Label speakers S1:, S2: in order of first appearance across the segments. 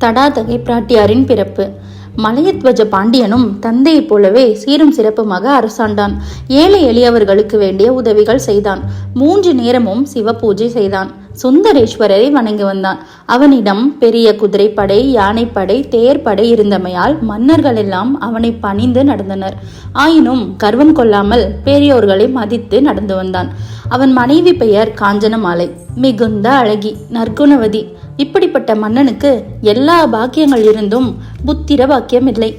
S1: தடாதகை பிராட்டியாரின் பிறப்பு. மலையத்வஜ பாண்டியனும் தந்தையைப் போலவே சீரும் சிறப்புமாக அரசாண்டான். ஏழை எளியவர்களுக்கு வேண்டிய உதவிகள் செய்தான். மூன்று நேரமும் சிவ பூஜை செய்தான். சுந்தரேஸ்வரரை வணங்கி வந்தான். அவனிடம் பெரிய குதிரைப்படை யானைப்படை தேர்ப்படை இருந்தமையால் மன்னர்கள் எல்லாம் அவனை பணிந்து நடந்தனர். ஆயினும் கர்வம் கொள்ளாமல் பெரியோர்களை மதித்து நடந்து வந்தான். அவன் மனைவி பெயர் காஞ்சனமாலை. மிகுந்த அழகி நற்குணவதி. இப்படிப்பட்ட மன்னனுக்கு எல்லா பாக்கியங்கள் இருந்தும் புத்திர பாக்கியம் இல்லை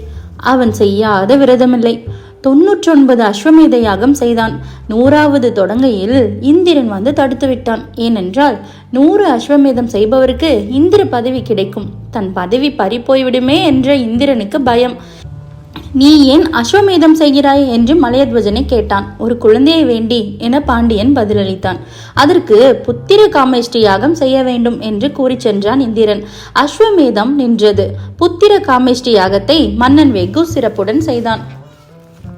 S1: அவன் செய்யாத விரதமில்லை. தொன்னூற்றொன்பது அஸ்வமேத யாகம் செய்தான். நூறாவது தொடங்கையில் இந்திரன் வந்து தடுத்து விட்டான். ஏனென்றால் நூறு அஸ்வமேதம் செய்பவருக்கு இந்திர பதவி கிடைக்கும். தன் பதவி பறிப்போய்விடுமே என்ற இந்திரனுக்கு பயம். நீ ஏன் அஸ்வமேதம் செய்கிறாய் என்று மலையத்வஜனை கேட்டான். ஒரு குழந்தையை வேண்டி என பாண்டியன் பதிலளித்தான். அதற்கு புத்திர காமேஷ்டி யாகம் செய்ய வேண்டும் என்று கூறி சென்றான் இந்திரன். அஸ்வமேதம் நின்றது. புத்திர காமேஷ்டி யாகத்தை மன்னன் வெகு சிறப்புடன் செய்தான்.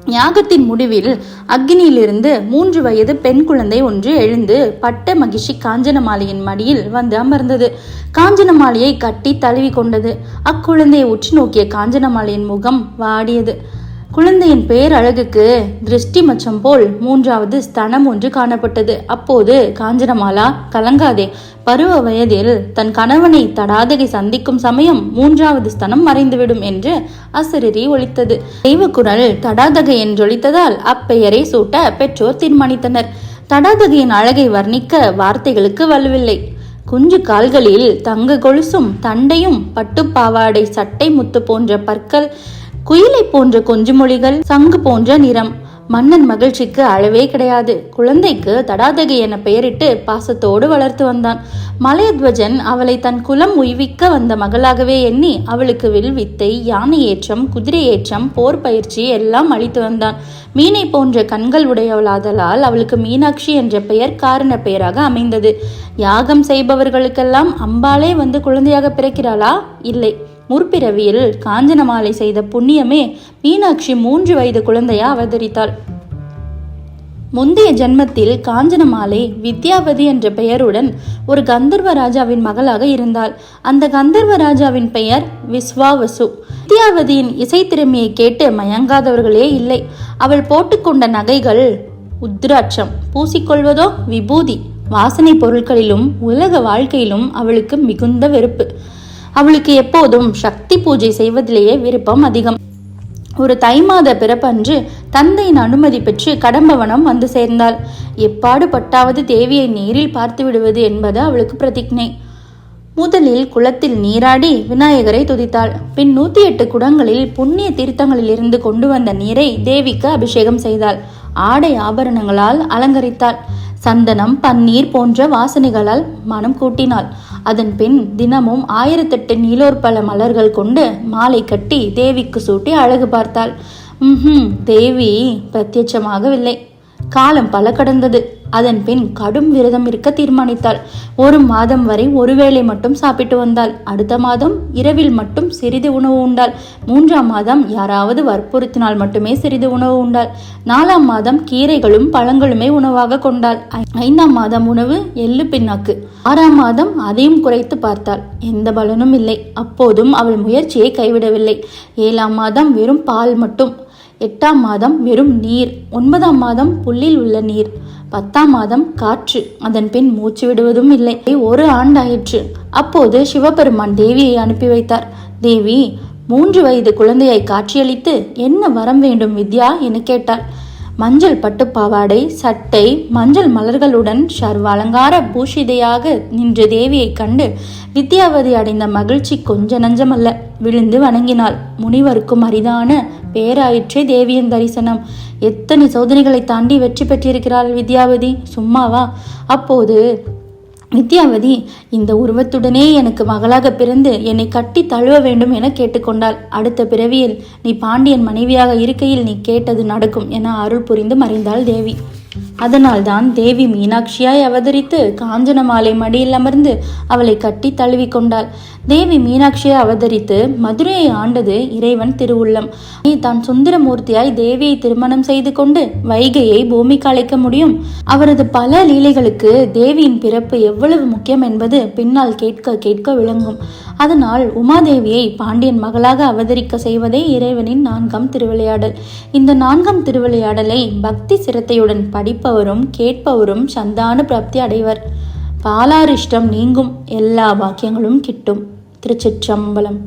S1: யாகத்தின் முடிவில் அக்னியிலிருந்து மூன்று வயது பெண் குழந்தை ஒன்று எழுந்து பட்ட மகிழ்ச்சி காஞ்சனமாலையின் மடியில் வந்து அமர்ந்தது. காஞ்சனமாலையை கட்டி தழுவி கொண்டது அக்குழந்தையை உற்று நோக்கிய காஞ்சனமாலையின் முகம் வாடியது. குழந்தையின் பேரழகுக்கு திருஷ்டி மச்சம் போல் மூன்றாவது ஸ்தனம் ஒன்று காணப்பட்டது. அப்போது காஞ்சனமாலா கலங்காதே பருவ வயதில் தன் கணவனை தடாதகை சந்திக்கும் சமயம் மூன்றாவது ஸ்தனம் மறைந்துவிடும் என்று அசரீரி ஒலித்தது. தெய்வக்குரல் தடாதகை என்றொழித்ததால் அப்பெயரை சூட்ட பெற்றோர் தீர்மானித்தனர். தடாதகையின் அழகை வர்ணிக்க வார்த்தைகளுக்கு வலுவில்லை. குஞ்சு கால்களில் தங்க கொலுசும் தண்டையும் பட்டுப்பாவாடை சட்டை முத்து போன்ற பற்கள் குயிலை போன்ற கொஞ்சு மொழிகள் சங்கு போன்ற நிறம். மன்னன் மகிழ்ச்சிக்கு அளவே கிடையாது. குழந்தைக்கு தடாதகை என பெயரிட்டு பாசத்தோடு வளர்த்து வந்தான். மலையத்வஜன் அவளை தன் குலம் உய்விக்க வந்த மகளாகவே எண்ணி அவளுக்கு வில் வித்தை யானை ஏற்றம் குதிரை ஏற்றம் போர் பயிற்சி எல்லாம் அளித்து வந்தான். மீனை போன்ற கண்கள் உடையவளாதலால் அவளுக்கு மீனாட்சி என்ற பெயர் காரண பெயராக அமைந்தது. யாகம் செய்பவர்களுக்கெல்லாம் அம்பாளே வந்து குழந்தையாக பிறக்கிறாளா? இல்லை. முற்பிறவியில் காஞ்சனமாலை செய்த புண்ணியமே மீனாட்சி மூன்று வயது குழந்தையா அவதரித்தாள். முந்தைய ஜென்மத்தில் காஞ்சனமாலை வித்யாவதி என்ற பெயருடன் ஒரு கந்தர்வ ராஜாவின் மகளாக இருந்தாள். அந்த கந்தர்வ ராஜாவின் பெயர் விஸ்வாவசு. வித்யாவதியின் இசைத்திறமையை கேட்டு மயங்காதவர்களே இல்லை. அவள் போட்டுக்கொண்ட நகைகள் உத்ராட்சம். பூசிக்கொள்வதோ விபூதி. வாசனை பொருட்களிலும் உலக வாழ்க்கையிலும் அவளுக்கு மிகுந்த வெறுப்பு. அவளுக்கு எப்போதும் சக்தி பூஜை செய்வதிலேயே விருப்பம் அதிகம். ஒரு தை மாத பிறப்பன்று தந்தையின் அனுமதி பெற்று கடம்பவனம் வந்து சேர்ந்தாள். எப்பாடு பட்டாவது தேவியை நேரில் பார்த்து விடுவது என்பது அவளுக்கு பிரதிஜை. முதலில் குளத்தில் நீராடி விநாயகரை துதித்தாள். பின் நூத்தி எட்டு குடங்களில் புண்ணிய தீர்த்தங்களில் இருந்து கொண்டு வந்த நீரை தேவிக்கு அபிஷேகம் செய்தாள். ஆடை ஆபரணங்களால் அலங்கரித்தாள். சந்தனம் பன்னீர் போன்ற வாசனைகளால் மனம் கூட்டினாள். அதன் பின் தினமும் ஆயிரத்தெட்டு நீலோற்பல மலர்கள் கொண்டு மாலை கட்டி தேவிக்கு சூட்டி அழகு பார்த்தாள். ம் தேவி பிரத்யட்சமாகவில்லை. காலம் பல கடந்தது. அதன் பின் கடும் விரதம் இருக்க தீர்மானித்தாள். ஒரு மாதம் வரை ஒருவேளை மட்டும் சாப்பிட்டு வந்தாள். அடுத்த மாதம் இரவில் மட்டும் சிறிது உணவு உண்டாள். மூன்றாம் மாதம் யாராவது வற்புறுத்தினால் மட்டுமே சிறிது உணவு உண்டாள். நாலாம் மாதம் கீரைகளும் பழங்களுமே உணவாக கொண்டாள். ஐந்தாம் மாதம் உணவு எள்ளு பின்னாக்கு. ஆறாம் மாதம் அதையும் குறைத்து பார்த்தாள். எந்த பலனும் இல்லை. அப்போதும் அவள் முயற்சியை கைவிடவில்லை. ஏழாம் மாதம் வெறும் பால் மட்டும். எட்டாம் மாதம் வெறும் நீர். ஒன்பதாம் மாதம் புல்லில் உள்ள நீர். பத்தாம் மாதம் காற்று. அதன் பின் மூச்சு விடுவதும் இல்லை. ஒரு ஆண்டாயிற்று. அப்போது சிவபெருமான் தேவியை அனுப்பி வைத்தார். தேவி மூன்று வயது குழந்தையை காட்சியளித்து என்ன வரம் வேண்டும் வித்யா? என கேட்டாள். மஞ்சள் பட்டுப்பாவாடை சட்டை மஞ்சள் மலர்களுடன் சர்வ அலங்கார பூஷிதையாக நின்ற தேவியைக் கண்டு வித்யாவதி அடைந்த மகிழ்ச்சி கொஞ்ச நஞ்சமல்ல. விழுந்து வணங்கினாள். முனிவருக்கும் அரிதான பேராயிற்றே தேவியின் தரிசனம். எத்தனை சோதனைகளை தாண்டி வெற்றி பெற்றிருக்கிறாள் வித்யாவதி? சும்மாவா? அப்போது வித்யாவதி இந்த உருவத்துடனே எனக்கு மகளாக பிறந்து என்னை கட்டி தழுவ வேண்டும் என கேட்டுக்கொண்டாள். அடுத்த பிறவியில் நீ பாண்டியன் மனைவியாக இருக்கையில் நீ கேட்டது நடக்கும் என அருள் புரிந்து மறைந்தாள் தேவி. அதனால்தான் தேவி மீனாட்சியாய் அவதரித்து காஞ்சன மாலை மடியில் அமர்ந்து அவளை கட்டி தழுவி கொண்டாள் தேவி மீனாட்சியாய் அவதரித்து மதுரையை ஆண்டது இறைவன் திருவுள்ளம். நீ தான் சுந்தரமூர்த்தியாய் தேவியை திருமணம் செய்து கொண்டு வைகையை பூமிக்கு அழைக்க முடியும்? அவரது பல லீலைகளுக்கு தேவியின் பிறப்பு எவ்வளவு முக்கியம் என்பது பின்னால் கேட்க கேட்க விளங்கும். அதனால் உமாதேவியை பாண்டியன் மகளாக அவதரிக்க செய்வதே இறைவனின் நான்காம் திருவிளையாடல். இந்த நான்காம் திருவிளையாடலை பக்தி சிரத்தையுடன் படிப்பவரும் கேட்பவரும் சந்தான பிராப்தி அடைவர். பாலாரிஷ்டம் நீங்கும். எல்லா பாக்கியங்களும் கிட்டும். திருச்சிற்றம்பலம்.